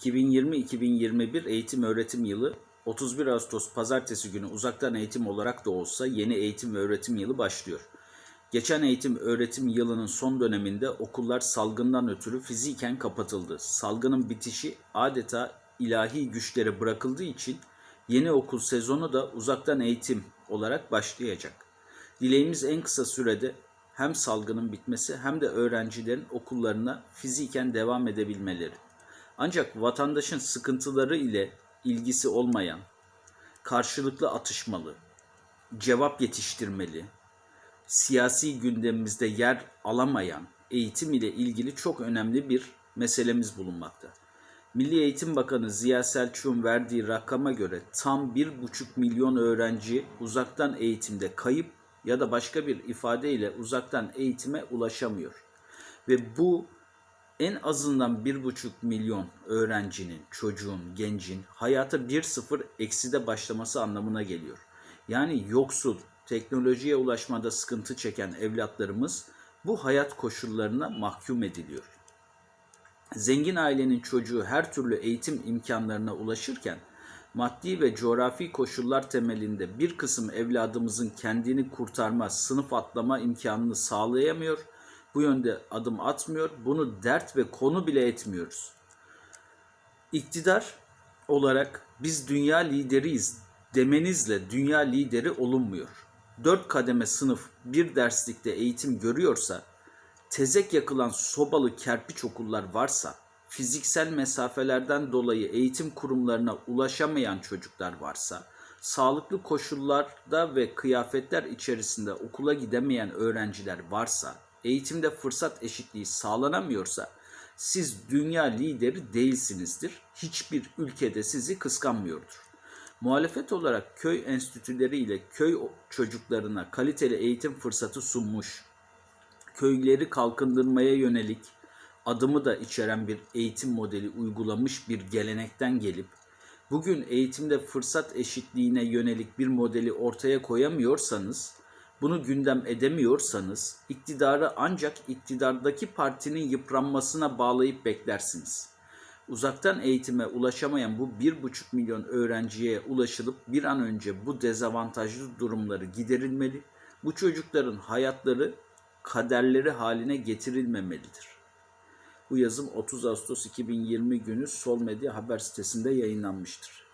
2020-2021 eğitim öğretim yılı 31 Ağustos pazartesi günü uzaktan eğitim olarak da olsa yeni eğitim ve öğretim yılı başlıyor. Geçen eğitim öğretim yılının son döneminde okullar salgından ötürü fiziken kapatıldı. Salgının bitişi adeta ilahi güçlere bırakıldığı için yeni okul sezonu da uzaktan eğitim olarak başlayacak. Dileğimiz en kısa sürede hem salgının bitmesi hem de öğrencilerin okullarına fiziken devam edebilmeleri. Ancak vatandaşın sıkıntıları ile ilgisi olmayan, karşılıklı atışmalı, cevap yetiştirmeli, siyasi gündemimizde yer alamayan eğitim ile ilgili çok önemli bir meselemiz bulunmakta. Milli Eğitim Bakanı Ziya Selçuk'un verdiği rakama göre tam 1,5 milyon öğrenci uzaktan eğitimde kayıp ya da başka bir ifadeyle uzaktan eğitime ulaşamıyor. Ve bu en azından 1,5 milyon öğrencinin, çocuğun, gencin hayata 1-0 ekside başlaması anlamına geliyor. Yani yoksul, teknolojiye ulaşmada sıkıntı çeken evlatlarımız bu hayat koşullarına mahkum ediliyor. Zengin ailenin çocuğu her türlü eğitim imkanlarına ulaşırken maddi ve coğrafi koşullar temelinde bir kısım evladımızın kendini kurtarma, sınıf atlama imkanını sağlayamıyor. Bu yönde adım atmıyor. Bunu dert ve konu bile etmiyoruz. İktidar olarak biz dünya lideriyiz demenizle dünya lideri olunmuyor. Dört kademe sınıf bir derslikte eğitim görüyorsa, tezek yakılan sobalı kerpiç okullar varsa, fiziksel mesafelerden dolayı eğitim kurumlarına ulaşamayan çocuklar varsa, sağlıklı koşullarda ve kıyafetler içerisinde okula gidemeyen öğrenciler varsa, eğitimde fırsat eşitliği sağlanamıyorsa, siz dünya lideri değilsinizdir. Hiçbir ülkede sizi kıskanmıyordur. Muhalefet olarak köy enstitüleri ile köy çocuklarına kaliteli eğitim fırsatı sunmuş, köyleri kalkındırmaya yönelik adımı da içeren bir eğitim modeli uygulamış bir gelenekten gelip, bugün eğitimde fırsat eşitliğine yönelik bir modeli ortaya koyamıyorsanız, bunu gündem edemiyorsanız, iktidarı ancak iktidardaki partinin yıpranmasına bağlayıp beklersiniz.'' uzaktan eğitime ulaşamayan bu 1,5 milyon öğrenciye ulaşılıp bir an önce bu dezavantajlı durumları giderilmeli. Bu çocukların hayatları kaderleri haline getirilmemelidir. Bu yazım 30 Ağustos 2020 günü Sol Medya haber sitesinde yayınlanmıştır.